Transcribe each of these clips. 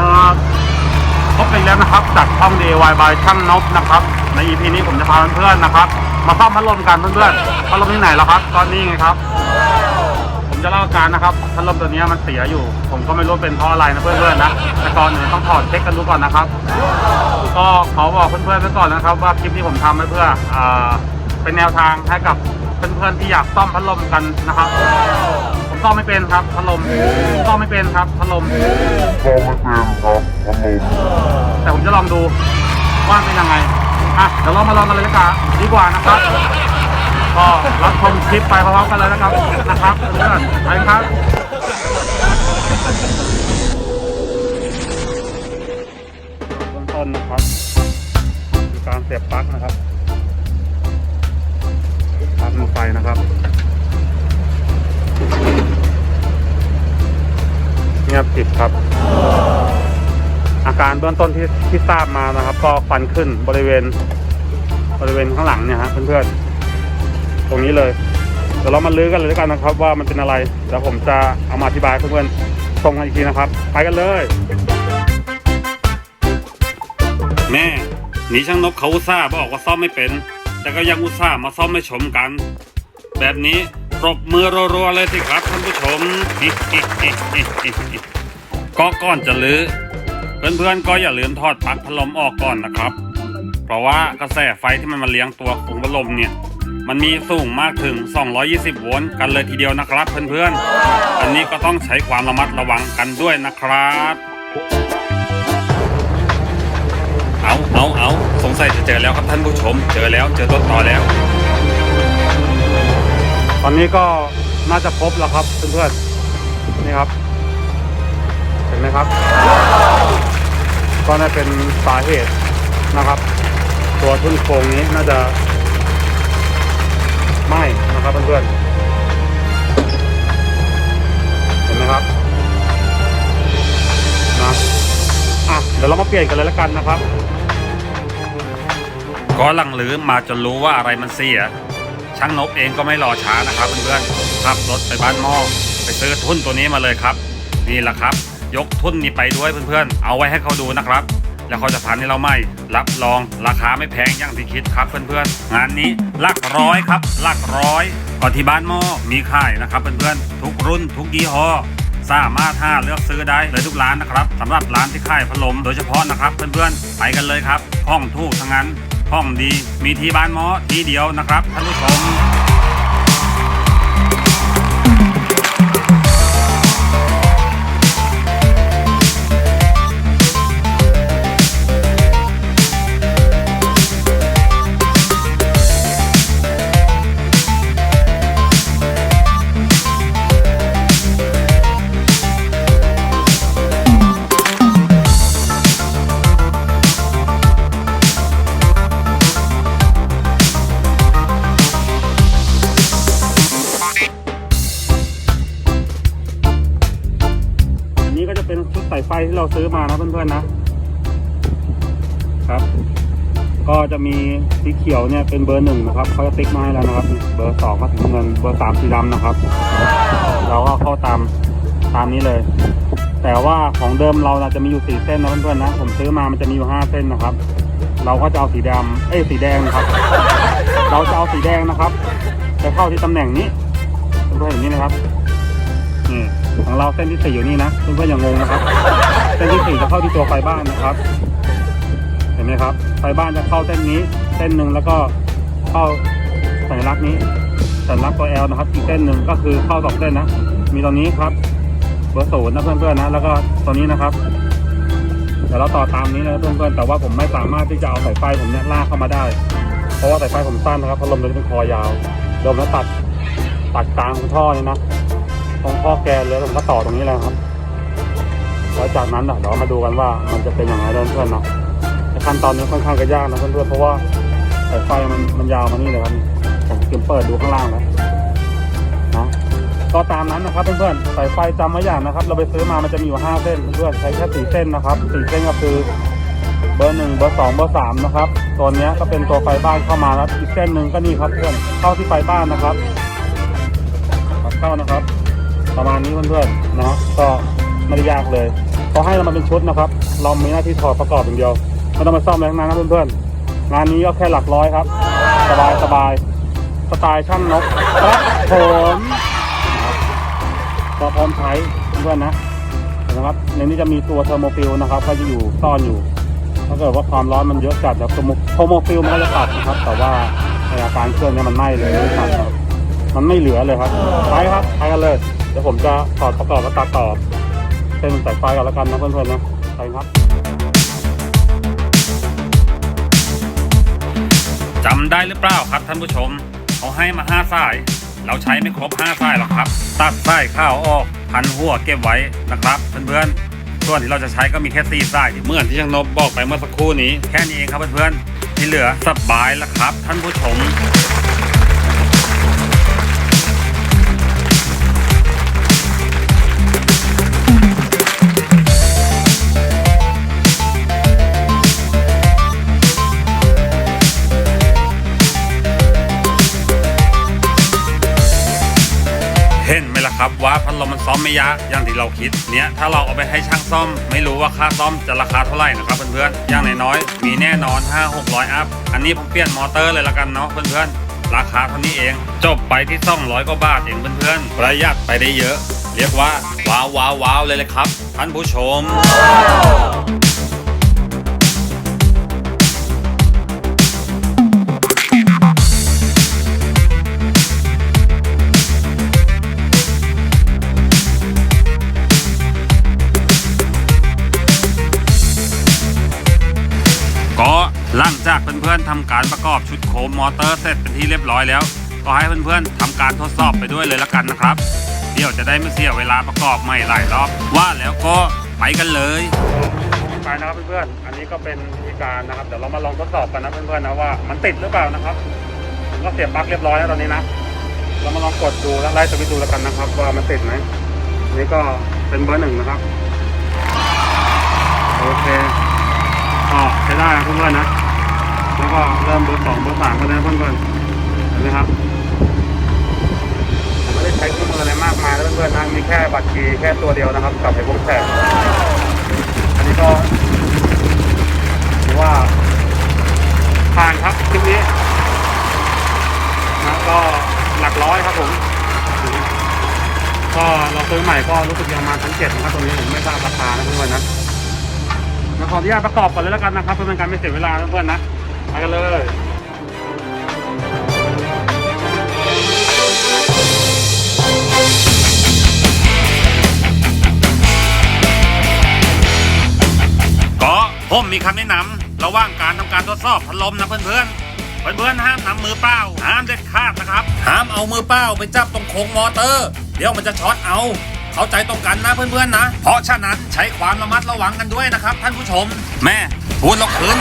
ครับพบกันแล้วนะครับจากช่อง DIY by ช่างนบนะครับ ใน EP นี้ผมจะพาเพื่อนๆนะครับ มาซ่อมพัดลมกันเพื่อนๆพัดลมที่ไหนแล้วครับ ตอนนี้ไงครับ ผมจะเล่าอาการนะครับพัดลมตัวนี้มันเสียอยู่ ผมก็ไม่รู้เป็นเพราะอะไรนะเพื่อนๆนะแต่ก่อนอื่นต้องถอดเช็คกันดูก่อนนะครับ ก็ขอบอกเพื่อนๆไว้ก่อนนะครับ ว่าคลิปที่ผมทำไว้เพื่ออ่าเป็นแนวทางให้กับเพื่อนๆที่อยากซ่อมพัดลมกันนะครับ ผมซ่อมไม่เป็นครับพัดลมซ่อมไม่เป็นครับพัดลมก็ไม่เป็นครับพัดลมแต่ผมจะลองดูว่าเป็นยังไงอะเดี๋ยวเรามาลองกันเลยดีกว่าดีกว่านะครับก็รับชมคลิปไปพร้อมๆกันเลยนะครับนะครับเพื่อนๆไปครับเบื้องต้นนะครับคือการเสียบปลั๊กนะครับปลั๊กลงไปนะครับ บกริบครับ อาการเบื้องต้นที่ที่ทราบมานะครับ ก็ควันขึ้นบริเวณ บริเวณข้างหลังเนี่ยฮะเพื่อนๆตรงนี้เลยเดี๋ยวเรามาลื้อกันเลยแล้วกันนะครับ ว่ามันเป็นอะไรเดี๋ยวผมจะเอามาอธิบายเพื่อนๆตรงกันอีกทีนะครับ ไปกันเลย แม่หนีช่างนบเขาอุตส่าห์บอกว่าซ่อมไม่เป็น แต่ก็ยังอุตส่าห์มาซ่อมไม่ชมกัน แบบนี้ ปรบมือรัวๆเลยสิครับท่านผู้ชมก็ก่อนจะลื้อเพื่อนๆก็อย่าลืมถอดปลั๊กพัดลมออกก่อนนะครับ เพราะว่ากระแสไฟที่มันมาเลี้ยงตัวของพัดลมเนี่ย มันมีสูงมากถึง 220 โวลต์กันเลยทีเดียวนะครับ เพื่อนๆ อันนี้ก็ต้องใช้ความระมัดระวังกันด้วยนะครับ เอาเอาเอาสงสัยจะเจอแล้วครับท่านผู้ชม เจอแล้วเจอต้นต่อแล้ว ตอนนี้ก็น่าจะพบแล้วครับเพื่อนๆนี่ครับ เห็นไหมครับ ก็น่าเป็นสาเหตุนะครับ ตัวทุ่นโครงนี้น่าจะไหม้นะครับเพื่อนๆเห็นไหมครับนะอะเดี๋ยวเรามาเปลี่ยนกันเลยล้วกันนะครับ ก็หลังลือมาจนรู้ว่าอะไรมันเสีย ช่างนบเองก็ไม่รอช้านะครับเพื่อนๆขับรถไปบ้านหม้อไปซื้อทุ่นตัวนี้มาเลยครับ นี่แหละครับ ยกทุ่นนี้ไปด้วยเพื่อนๆ เอาไว้ให้เขาดูนะครับ แล้วเขาจะพันให้เราไหมรับรองราคาไม่แพงอย่างที่คิดครับเพื่อนๆ งานนี้หลักร้อยครับหลักร้อยก่อนที่บ้านหม้อมีขายนะครับเพื่อนๆทุกรุ่นทุกยี่ห้อสามารถหาเลือกซื้อได้เลยทุกร้านนะครับสำหรับร้านที่ขายพัดลมโดยเฉพาะนะครับเพื่อนๆไปกันเลยครับห้องถูกทั้งนั้น ห้องดี มีที่บ้านหมอที่เดียวนะครับท่านผู้ชมายไฟที่เราซื้อมานะเพื่อนๆนะครับ ก็จะมีสีเขียวเนี่ยเป็นเบอร์หนึ่งนะครับเขาจะติ๊กมาให้แล้วนะครับ เบอร์สองก็สีน้ำเงินเบอร์สามสีดำนะครับ เราก็เข้าตามตามนี้เลย แต่ว่าของเดิมเราจะมีอยู่สี่เส้นนะเพื่อนๆนะผมซื้อมามันจะมีอยู่ห้าเส้นนะครับ เราก็จะเอาสีดำเอ้สีแดงนะครับ เราจะเอาสีแดงนะครับไปเข้าที่ตำแหน่งนี้เพื่อนๆเห็นนี้นะครับนี่ ของเราเส้นที่สี่อยู่นี่นะเพื่อนๆอย่างงงนะครับ เส้นที่สี่จะเข้าที่ตัวไฟบ้านนะครับ เห็นไหมครับ ไฟบ้านจะเข้าเส้นนี้ เส้นหนึ่งแล้วก็เข้าสัญลักษณ์นี้ สัญลักษณ์ตัว L นะครับ อีกเส้นหนึ่งก็คือเข้าสองเส้นนะ มีตรงนี้ครับเบอร์ศูนย์นะเพื่อนๆนะ แล้วก็ตัวนี้นะครับเดี๋ยวเราต่อตามนี้นะเพื่อนๆ แต่ว่าผมไม่สามารถที่จะเอาสายไฟผมเนี่ยลากเข้ามาได้ เพราะว่าสายไฟผมสั้นนะครับพัดลมตัวนี้เป็นคอยาวโดมแล้วตัดตัดกลางของท่อนี่นะ ตรงข้อแกนเลยผมก็ต่อตรงนี้เลยครับแล้วจากนั้นนะเดี๋ยวมาดูกันว่ามันจะเป็นยังไงเพื่อนๆเนาะขั้นตอนนี้ค่อนข้างจะยากนะเพื่อนๆเพราะว่าสายไฟมันมันยาวมานี่เลยครับผมเตรียมเปิดดูข้างล่างแล้วนะก็ตามนั้นนะครับเพื่อนๆสายไฟจำไว้อย่างนะครับ เราไปซื้อมามันจะมีอยู่ห้าเส้นเพื่อนๆใช้แค่สี่เส้นนะครับสี่เส้นก็คือเบอร์หนึ่งเบอร์สองเบอร์สามนะครับตัวนี้ก็เป็นตัวไฟบ้านเข้ามาแล้วอีกเส้นหนึ่งก็นี่ครับเพื่อนเข้าที่ไฟบ้านนะครับเข้านะครับ ประมาณนี้เพื่อนๆนะก็ไม่ได้ยากเลยเขาให้เรามาเป็นชุดนะครับ เรามีหน้าที่ถอดประกอบอย่างเดียวไม่ต้องไปซ่อมอะไรทั้งนั้นนะเพื่อนๆงานนี้ก็แค่หลักร้อยครับ สบายสบายสไตล์ช่างนกครับผมก็พร้อมใช้เพื่อนๆนะเห็นะครับในนี้จะมีตัวเทอร์โมฟิลนะครับเขาจะอยู่ซ่อนอยู่ถ้าเกิดว่าความร้อนมันเยอะจัดแบบโทอร์โมฟิลมันก็จะตัดนะครับ แต่ว่าอาการเครื่องเนี่ยมันไหม้เลยไม่ตัดมันไม่เหลือเลยครับไปครับไปกันเลย เดี๋ยวผมจะถอดประกอบและตัดต่อเส้นสายไฟกันแล้วกันนะเพื่อนๆนะไปครับจำได้หรือเปล่าครับท่านผู้ชมเขาให้มาห้าสาย เราใช้ไม่ครบห้าสายหรอกครับ ตัดสายข้าวออกพันหัวเก็บไว้นะครับเพื่อนๆส่วนที่เราจะใช้ก็มีแค่สี่สายเหมือนที่ช่างนบบอกไปเมื่อสักครู่นี้ แค่นี้เองครับเพื่อนๆที่เหลือสบายแล้วครับ ท่านผู้ชม นะครับว่าพัดลมมันซ่อมไม่ยากอย่างที่เราคิดเนี้ยถ้าเราเอาไปให้ช่างซ่อม ไม่รู้ว่าค่าซ่อมจะราคาเท่าไหร่นะครับเพื่อนๆอย่างน้อยๆมีแน่นอน 5 600 อัพอันนี้ผมเปลี่ยนมอเตอร์เลยละกันเนาะเพื่อนๆราคาเท่านี้เอง จบไปที่200กว่าบาทเองเพื่อนๆประหยัดไปได้เยอะ เรียกว่าว้าวว้าวว้าวเลยเลยครับท่านผู้ชม เพื่อนๆทำการประกอบชุดโคมมอเตอร์เสร็จเป็นที่เรียบร้อยแล้ว ก็ให้เพื่อนๆทำการทดสอบไปด้วยเลยละกันนะครับ เดี๋ยวจะได้ไม่เสียเวลาประกอบใหม่หลายรอบ ว่าแล้วก็ไปกันเลยไปนะครับเพื่อนๆ อันนี้ก็เป็นวิธีการนะครับ เดี๋ยวเรามาลองทดสอบกันนะเพื่อนๆนะว่ามันติดหรือเปล่านะครับผมก็เสียบปลั๊กเรียบร้อยแล้วตอนนี้นะ เรามาลองกดดูแล้วไล่สวิตช์ดูแล้วกันนะครับ ว่ามันติดไหมนนี่ก็เป็นเบอร์หนึ่งนะครับ โอเคก็ใช้ได้นะเพื่อนๆนะ แล้วก็เริ่มเบอร์สองเบอร์สามกันแล้วเพื่อนๆเห็นไหมครับไม่ได้ใช้เครื่องมืออะไรมากมายแล้วเพื่อนๆนะมีแค่บัตรคีแค่ตัวเดียวนะครับ กับไอ้พวกแผงอันนี้ก็ถือว่าผ่านครับคลิปนี้นะก็หลักร้อยครับผมก็เราซื้อใหม่ก็รู้สึกยังมาชั้นเจ็ดนะครับตรงนี้ผมไม่ทราบราคานะเพื่อนๆนะขออนุญาตประกอบก่อนเลยแล้วกันนะครับเพื่อเป็นการไม่เสียเวลาเพื่อนๆนะ ไปกันเลยก็ผมมีคำแนะนำระหว่างการทำการทดสอบพัดลมนะเพื่อนๆ เพื่อนๆห้ามนำมือเปล่า ห้ามเด็ดขาดนะครับ ห้ามเอามือเปล่าไปจับตรงโค้งมอเตอร์ เดี๋ยวมันจะช็อตเอา เข้าใจตรงกันนะเพื่อนๆนะ เพราะฉะนั้นใช้ความระมัดระวังกันด้วยนะครับท่านผู้ชม แม่พูดเราคืน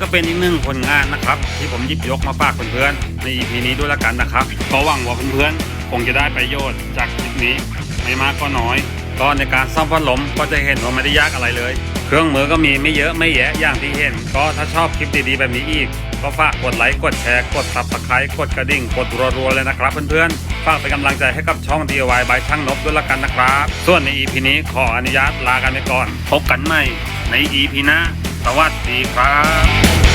ก็เป็นอีกหนึ่งผลงานนะครับ ที่ผมหยิบยกมาฝากเพื่อนๆใน EP นี้ด้วยละกันนะครับก็หวังว่าเพื่อนๆคงจะได้ประโยชน์จากคลิปนี้ไม่มากก็น้อยก็ในการซ่อมพัดลมก็จะเห็นว่าไม่ได้ยากอะไรเลย เครื่องมือก็มีไม่เยอะไม่แยะอย่างที่เห็น ก็ถ้าชอบคลิปดีๆแบบนี้อีก ก็ฝากกดไลค์กดแชร์กดซับสไครต์กดกระดิ่ง กดรัวๆเลยนะครับเพื่อนๆ ฝากเป็นกำลังใจให้กับช่อง DIY บายช่างนบด้วยละกันนะครับ ส่วนใน EP นี้ขออนุญาตลากันไปก่อน พบกันใหม่ใน EP หน้า วัสดีครับ